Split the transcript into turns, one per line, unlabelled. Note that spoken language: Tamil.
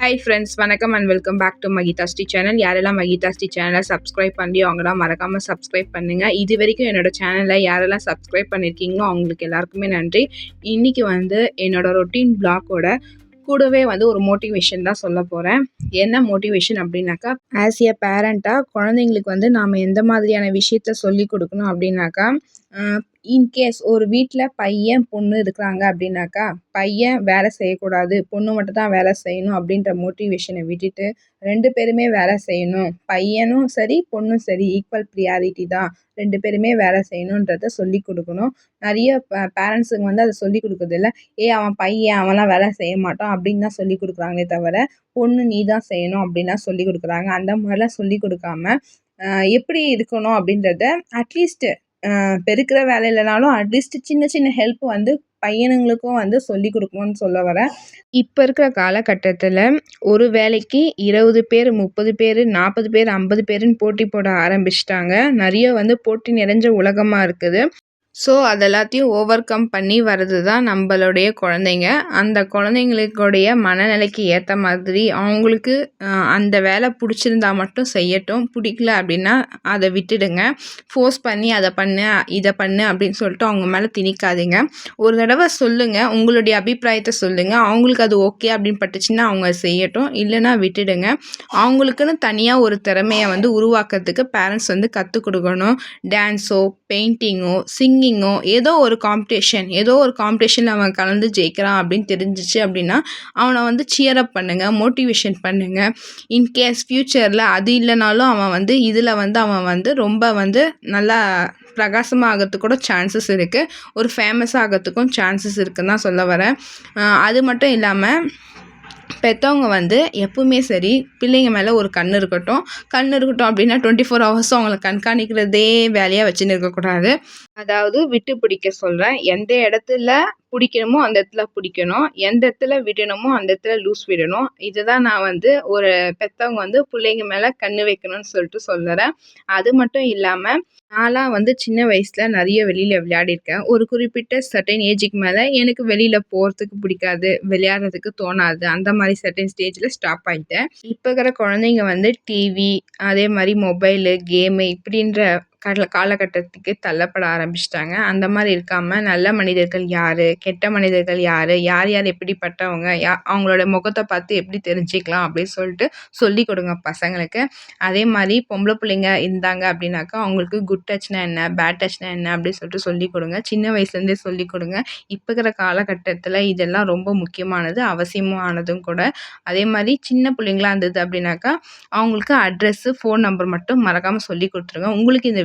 ஹாய் ஃப்ரெண்ட்ஸ் வணக்கம் அண்ட் வெல்கம் பேக் டு மகிதாஸ்டி சேனல் யாரெல்லாம் மகிதாஸ்டி சேனலை சப்ஸ்கிரைப் பண்ணி அவங்களாம் மறக்காமல் சப்ஸ்கிரைப் பண்ணுங்கள் இது வரைக்கும் என்னோடய சேனலை யாரெல்லாம் சப்ஸ்கிரைப் பண்ணியிருக்கீங்களோ அவங்களுக்கு எல்லாருக்குமே நன்றி. இன்றைக்கி வந்து என்னோடய ரொட்டீன் பிளாக்கோட கூடவே வந்து ஒரு மோட்டிவேஷன் தான் சொல்ல போகிறேன் என்ன மோட்டிவேஷன் அப்படின்னாக்கா ஆஸ் எ பேரண்ட்டாக குழந்தைங்களுக்கு வந்து நாம் எந்த மாதிரியான விஷயத்த சொல்லி கொடுக்கணும் அப்படின்னாக்கா இன்கேஸ் ஒரு வீட்டில் பையன் பொண்ணு இருக்கிறாங்க அப்படின்னாக்கா பையன் வேலை செய்யக்கூடாது பொண்ணு மட்டும் தான் வேலை செய்யணும் அப்படின்ற மோட்டிவேஷனை விட்டுட்டு ரெண்டு பேருமே வேலை செய்யணும். பையனும் சரி பொண்ணும் சரி ஈக்குவல் ப்ரியாரிட்டி தான். ரெண்டு பேருமே வேலை செய்யணுன்றத சொல்லி கொடுக்கணும். நிறைய பேரண்ட்ஸுங்க வந்து அதை சொல்லி கொடுக்குறதில்ல ஏ அவன் பையன் அவன்லாம் வேலை செய்ய மாட்டான் அப்படின்னு தான் சொல்லி கொடுக்குறாங்களே தவிர பொண்ணு நீ தான் செய்யணும் அப்படின்லாம் சொல்லி கொடுக்குறாங்க. அந்த மாதிரிலாம் சொல்லி கொடுக்காம எப்படி இருக்கணும் அப்படின்றத அட்லீஸ்ட்டு பெருக்கிற வேலை இல்லைனாலும் அட்லீஸ்ட் சின்ன சின்ன ஹெல்ப் வந்து பையனுங்களுக்கும் வந்து சொல்லி கொடுக்கணும்னு சொல்ல வரேன் இப்போ இருக்கிற காலகட்டத்தில் ஒரு வேலைக்கு இருபது பேர் முப்பது பேர் நாற்பது பேர் ஐம்பது பேருன்னு போட்டி போட ஆரம்பிச்சிட்டாங்க. நிறைய வந்து போட்டி நிறைஞ்ச உலகமாக இருக்குது. ஸோ அது எல்லாத்தையும் ஓவர் கம் பண்ணி வர்றது தான் நம்மளுடைய குழந்தைங்க. அந்த குழந்தைங்களுக்குடைய மனநிலைக்கு ஏற்ற மாதிரி அவங்களுக்கு அந்த வேலை பிடிச்சிருந்தா மட்டும் செய்யட்டும். பிடிக்கல அப்படின்னா அதை விட்டுடுங்க. ஃபோர்ஸ் பண்ணி அதை பண்ணு இதை பண்ணு அப்படின்னு சொல்லிட்டு அவங்க மேலே திணிக்காதீங்க. ஒரு தடவை சொல்லுங்கள் உங்களுடைய அபிப்பிராயத்தை சொல்லுங்கள் அவங்களுக்கு அது ஓகே அப்படின்னு பட்டுச்சுன்னா அவங்க செய்யட்டும். இல்லைன்னா விட்டுடுங்க. அவங்களுக்குன்னு தனியாக ஒரு திறமையை வந்து உருவாக்குறதுக்கு பேரண்ட்ஸ் வந்து கற்றுக் கொடுக்கணும். டான்ஸோ பெயிண்டிங்கோ சிங்கிங்கோ ஏதோ ஒரு காம்படிஷன் ஏதோ ஒரு காம்படிஷனில் அவன் கலந்து ஜெயிக்கிறான் அப்படின்னு தெரிஞ்சிச்சு அப்படின்னா அவனை வந்து சியரப் பண்ணுங்கள் மோட்டிவேஷன் பண்ணுங்கள் இன்கேஸ் ஃப்யூச்சரில் அது இல்லைனாலும் அவன் வந்து இதில் வந்து அவன் வந்து ரொம்ப வந்து நல்லா பிரகாசமாகிறதுக்கு கூட சான்சஸ் இருக்குது ஒரு ஃபேமஸ் ஆகிறதுக்கும் சான்சஸ் இருக்குன்னு தான் சொல்ல வரேன். அது மட்டும் இல்லாமல் பெற்றவங்க வந்து எப்பவுமே சரி பிள்ளைங்க மேலே ஒரு கண் இருக்கட்டும். கண் இருக்கட்டும் அப்படின்னா டுவெண்ட்டி ஃபோர் ஹவர்ஸும் அவங்களை கண்காணிக்கிறதே வேலையாக வச்சுன்னு இருக்கக்கூடாது. அதாவது விட்டு பிடிக்க சொல்கிறேன் எந்த இடத்துல பிடிக்கணுமோ அந்த இடத்துல பிடிக்கணும். எந்த இடத்துல விடணுமோ அந்த இடத்துல லூஸ் விடணும். இதுதான் நான் வந்து ஒரு பெற்றவங்க வந்து பிள்ளைங்க மேலே கண்ணு வைக்கணும்னு சொல்லிட்டு சொல்லுறேன். அது மட்டும் இல்லாமல் நான்லாம் வந்து சின்ன வயசில் நிறைய வெளியில் விளையாடிருக்கேன் ஒரு குறிப்பிட்ட சர்டைன் ஏஜுக்கு மேலே எனக்கு வெளியில் போகிறதுக்கு பிடிக்காது விளையாடுறதுக்கு தோணாது. அந்த மாதிரி சர்டைன் ஸ்டேஜில் ஸ்டாப் ஆகிட்டேன் இப்போ இருக்கிற குழந்தைங்க வந்து டிவி அதே மாதிரி மொபைலு கேமு இப்படின்ற கடல காலகட்டத்துக்கு தள்ளப்பட ஆரம்பிச்சிட்டாங்க. அந்த மாதிரி இருக்காமல் நல்ல மனிதர்கள் யார்? கெட்ட மனிதர்கள் யார்? யார் யார் எப்படிப்பட்டவங்க? யா அவங்களோட முகத்தை பார்த்து எப்படி தெரிஞ்சுக்கலாம் அப்படின்னு சொல்லிட்டு சொல்லி கொடுங்க பசங்களுக்கு. அதே மாதிரி பொம்பளை பிள்ளைங்க இருந்தாங்க அப்படின்னாக்கா அவங்களுக்கு குட் டச்னா என்ன? பேட் டச்னா என்ன? அப்படின்னு சொல்லிட்டு சொல்லி கொடுங்க. சின்ன வயசுலேருந்தே சொல்லி கொடுங்க. இப்போ இருக்கிற காலகட்டத்தில் இதெல்லாம் ரொம்ப முக்கியமானது அவசியமானதும் கூட. அதே மாதிரி சின்ன பிள்ளைங்களா இருந்தது அப்படின்னாக்கா அவங்களுக்கு அட்ரெஸ்ஸு ஃபோன் நம்பர் மட்டும் மறக்காமல் சொல்லி கொடுத்துருங்க. உங்களுக்கு இந்த